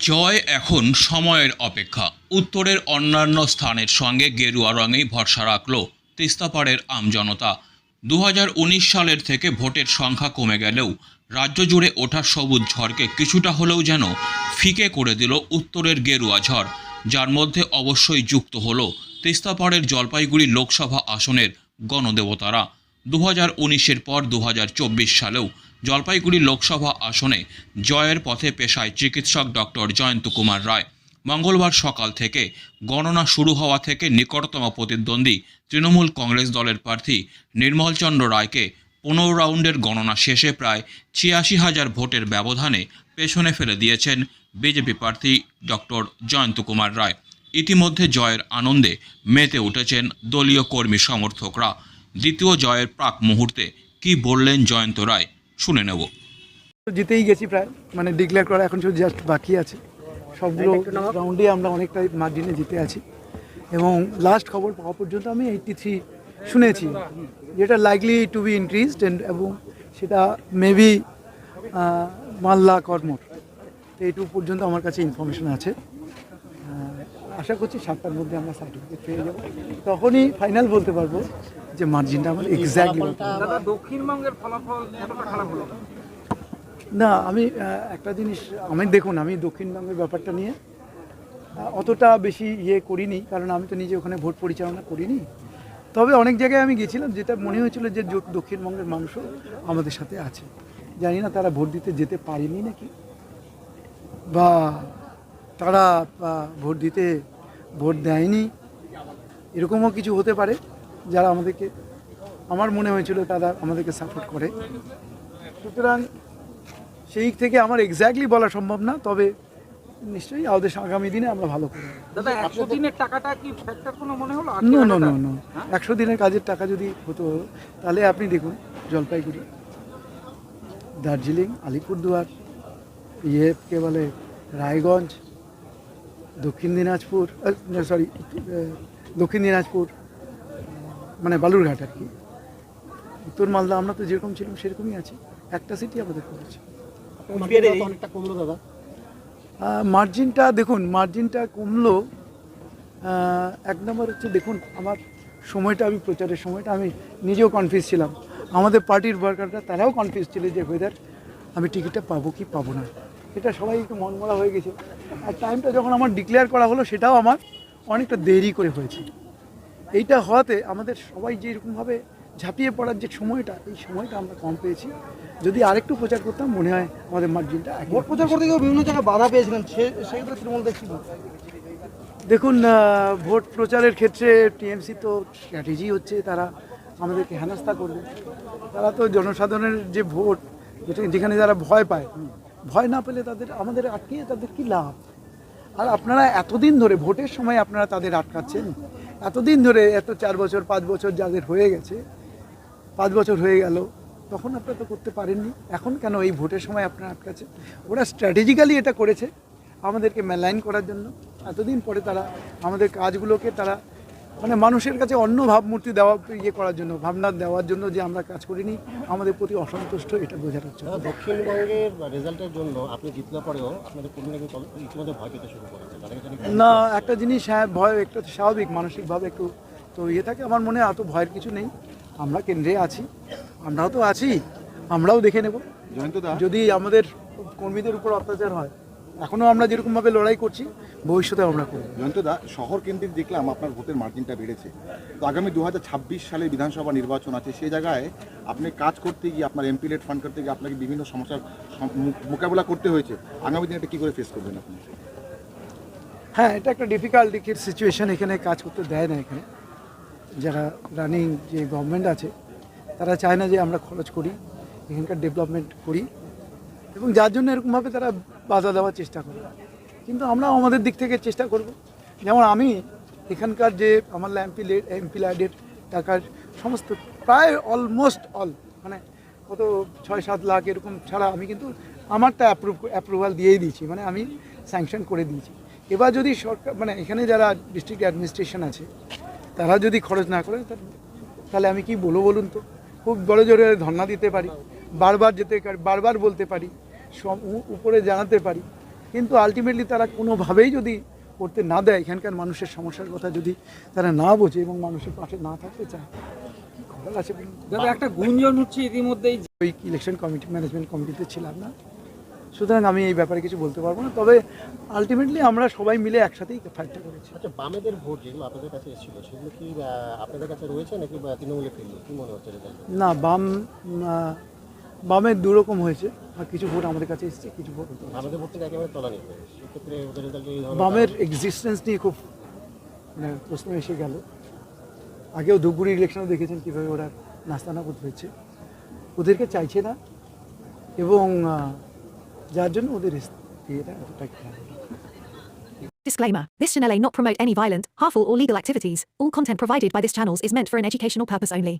জয় এখন সময়ের অপেক্ষা। উত্তরের অন্যান্য স্থানের সঙ্গে গেরুয়া রঙেই ভরসা রাখল তিস্তাপাড়ের আমজনতা দু হাজার উনিশ সালের থেকে ভোটের সংখ্যা কমে গেলেও রাজ্য জুড়ে ওঠা সবুজ ঝড়কে কিছুটা হলেও যেন ফিকে করে দিল উত্তরের গেরুয়া ঝড়, যার মধ্যে অবশ্যই যুক্ত হল তিস্তাপাড়ের জলপাইগুড়ি লোকসভা আসনের গণদেবতারা। দু হাজার উনিশের পর দু হাজার চব্বিশ সালেও জলপাইগুড়ি লোকসভা আসনে জয়ের পথে পেশায় চিকিৎসক ডক্টর জয়ন্ত কুমার রায়। মঙ্গলবার সকাল থেকে গণনা শুরু হওয়া থেকে নিকটতম প্রতিদ্বন্দ্বী তৃণমূল কংগ্রেস দলের প্রার্থী নির্মলচন্দ্র রায়কে পনেরো রাউন্ডের গণনা শেষে প্রায় ছিয়াশি হাজার ভোটের ব্যবধানে পেছনে ফেলে দিয়েছেন বিজেপি প্রার্থী ডক্টর জয়ন্ত কুমার রায়। ইতিমধ্যে জয়ের আনন্দে মেতে উঠেছেন দলীয় কর্মী সমর্থকরা। দ্বিতীয় জয়ের প্রাক মুহূর্তে কি বললেন জয়ন্ত রায়? শুনে নেব। জিতেই গেছি প্রায়। মানে ডিক্লেয়ার করা এখন শুধু জাস্ট বাকি আছে। সবগুলো রাউন্ডে আমরা অনেকটা মার্জিনে জিতে আছি। এবং লাস্ট খবর পাওয়া পর্যন্ত আমি এইটটি থ্রি শুনেছি। যেটা লাইকলি টু বি ইনক্রিজড এবং সেটা মেবি মাল্লা কর্মর তো এইটুকু পর্যন্ত আমার কাছে ইনফরমেশন আছে। আশা করছি সাতটার মধ্যে আমরা সার্টিফিকেট পেয়ে যাব। তখনই ফাইনাল বলতে পারব যে মার্জিনটা আমার এক্স্যাক্টলি দক্ষিণবঙ্গের ফলাফল খারাপ হলো? না আমি একটা জিনিস আমি দেখুন আমি দক্ষিণবঙ্গের ব্যাপারটা নিয়ে অতটা বেশি ইয়ে করিনি কারণ আমি তো নিজে ওখানে ভোট পরিচালনা করিনি। তবে অনেক জায়গায় আমি গেছিলাম যেটা মনে হয়েছিল যে দক্ষিণবঙ্গের মানুষও আমাদের সাথে আছে। জানি না তারা ভোট দিতে যেতে পারেনি নাকি বা তারা ভোট দিতে ভোট দেয়নি। এরকমও কিছু হতে পারে যারা আমাদেরকে আমার মনে হয়েছিল তারা আমাদেরকে সাপোর্ট করে। সুতরাং সেই থেকে আমার এক্স্যাক্টলি বলা সম্ভব না তবে নিশ্চয়ই আমাদের আগামী দিনে আমরা ভালো করব। দাদা একশো দিনের টাকাটা কি ফ্যাক্টর কোনো মনে হলো? No no no no. একশো দিনের কাজের টাকা যদি হতো তাহলে আপনি দেখুন জলপাইগুড়ি দার্জিলিং আলিপুরদুয়ার ইয়ে কে বলে রায়গঞ্জ দক্ষিণ দিনাজপুর সরি দক্ষিণ দিনাজপুর মানে বালুরঘাট আর কি। উত্তর মালদা আমরা তো যেরকম ছিলাম সেরকমই আছি। একটা সিটি আমাদের করেছে। অনেকটা কমলো দাদা। মার্জিনটা দেখুন মার্জিনটা কমলো এক নম্বর হচ্ছে দেখুন আমার সময়টা আমি প্রচারের সময়টা আমি নিজেও কনফিউজ ছিলাম। আমাদের পার্টির ওয়ার্কাররা তারাও কনফিউজ ছিল যে ওয়েদার আমি টিকিটটা পাবো কি পাবো না। এটা সবাই একটু মনমরা হয়ে গেছে। আর টাইমটা যখন আমার ডিক্লেয়ার করা হলো সেটাও আমার অনেকটা দেরি করে হয়েছে। এইটা হওয়াতে আমাদের সবাই যে এরকমভাবে ঝাঁপিয়ে পড়ার যে সময়টা এই সময়টা আমরা কম পেয়েছি। যদি আরেকটু প্রচার করতাম মনে হয় আমাদের মার্জিনটা ভোট প্রচার করতে গিয়ে বিভিন্ন জায়গায় বাধা পেয়েছিলেন। সে সেগুলো তৃণমূল দেখছি দেখুন ভোট প্রচারের ক্ষেত্রে টিএমসি তো স্ট্র্যাটেজি হচ্ছে তারা আমাদেরকে হেনস্থা করবে। তারা তো জনসাধারণের যে ভোট যেটা যেখানে যারা ভয় পায় ভয় না পেলে তাদের, আমাদের আটকিয়ে তাদের কি লাভ? আর আপনারা এতদিন ধরে, ভোটের সময় আপনারা তাদের আটকাচ্ছেন। এতদিন ধরে, এত চার বছর, পাঁচ বছর যাদের হয়ে গেছে, পাঁচ বছর হয়ে গেল, তখন আপনারা তো করতে পারেননি। এখন কেন এই ভোটের সময় আপনারা আটকাচ্ছেন? ওরা স্ট্র্যাটেজিক্যালি এটা করেছে আমাদেরকে মেলাইন করার জন্য। এতদিন পরে তারা আমাদের কাজগুলোকে তারা মানে মানুষের কাছে অন্য ভাবমূর্তি দেওয়া ইয়ে করার জন্য ভাবনা দেওয়ার জন্য যে আমরা কাজ করিনি আমাদের প্রতি অসন্তুষ্ট এটা বোঝানোর জন্য দক্ষিণবঙ্গের রেজাল্টের জন্য আপনি জিতলে পরেও আপনাদের কর্মীরা কিন্তু ইতিমধ্যে ভয় পেতে শুরু করেছে? না একটা জিনিস হ্যাঁ ভয় একটু তো স্বাভাবিক মানসিকভাবে একটু তো ইয়ে থাকে। আমার মনে হয় এত ভয়ের কিছু নেই। আমরা কেন্দ্রে আছি আমরাও তো আছি আমরাও দেখে নেব। যদি আমাদের কর্মীদের উপর অত্যাচার হয় এখনও আমরা যেরকমভাবে লড়াই করছি ভবিষ্যতে আমরা করব। জয়ন্তদা শহর কেন্দ্রিক দেখলাম আপনার ভোটের মার্জিনটা বেড়েছে। তো আগামী দু হাজার ছাব্বিশ সালে বিধানসভা নির্বাচন আছে সেই জায়গায় আপনি কাজ করতে গিয়ে আপনার এমপি লেট ফান্ড করতে গিয়ে আপনাকে বিভিন্ন সমস্যার মোকাবেলা করতে হয়েছে। আগামী দিনে এটা কী করে ফেস করবেন আপনি? হ্যাঁ এটা একটা ডিফিকাল্ট দিকের সিচুয়েশন এখানে কাজ করতে দেয় না এখানে। যারা রানিং যে গভর্নমেন্ট আছে তারা চায় না যে আমরা খরচ করি এখানকার ডেভেলপমেন্ট করি। এবং যার জন্য এরকমভাবে তারা বাধা দেওয়ার চেষ্টা করে। কিন্তু আমরা আমাদের দিক থেকে চেষ্টা করব। যেমন আমি এখানকার যে আমার এমপি এমপি ল্যাডের টাকার সমস্ত প্রায় অলমোস্ট অল মানে কত ছয় সাত লাখ এরকম ছাড়া আমি কিন্তু আমারটা অ্যাপ্রুভ অ্যাপ্রুভাল দিয়েই দিয়েছি। মানে আমি স্যাংশন করে দিয়েছি। এবার যদি সরকার মানে এখানে যারা ডিস্ট্রিক্ট অ্যাডমিনিস্ট্রেশন আছে, তারা যদি খরচ না করে, তাহলে আমি কি বলব বলুন তো? খুব বড় জোরে ধর্না দিতে পারি। বারবার যেতে বারবার বলতে পারি। উপরে জানাতে পারি। কিন্তু আলটিমেটলি তারা কোনোভাবেই যদি করতে না দেয় এখানকার মানুষের সমস্যার কথা যদি তারা না বোঝে এবং মানুষের পাশে না থাকতে চায় করার আছে দাদা একটা গুঞ্জন হচ্ছে ইতিমধ্যেই ওই ইলেকশন কমিটি ম্যানেজমেন্ট কমিটিতে ছিলাম না। সুতরাং আমি এই ব্যাপারে কিছু বলতে পারব না। তবে আলটিমেটলি আমরা সবাই মিলে একসাথেই ফাইটটা করেছি। আচ্ছা বামেদের ভোট যেগুলো আপনাদের কাছে এসেছিল সেগুলো কি আপনাদের কাছে রয়েছে নাকি তৃণমূলে ফিরলো কি মনে হচ্ছে না বাম বামের দুরকম হয়েছে। কিছু ভোট আমাদের কাছে এসেছে কিছু ভোট আমাদের থেকে একেবারে বামের এক্সিস্টেন্স নিয়ে খুব মানে প্রশ্ন এসে গেল। আগেও ধূপগুড়ি ইলেকশনও দেখেছেন কীভাবে ওরা নাস্তানাবুদ হয়েছে। ওদেরকে চাইছে না এবং যার জন্য ওদের ইয়েটা এতটাই খারাপ Disclaimer This channel may not promote any violent, harmful, or legal activities. All content provided by this channel is meant for an educational purpose only.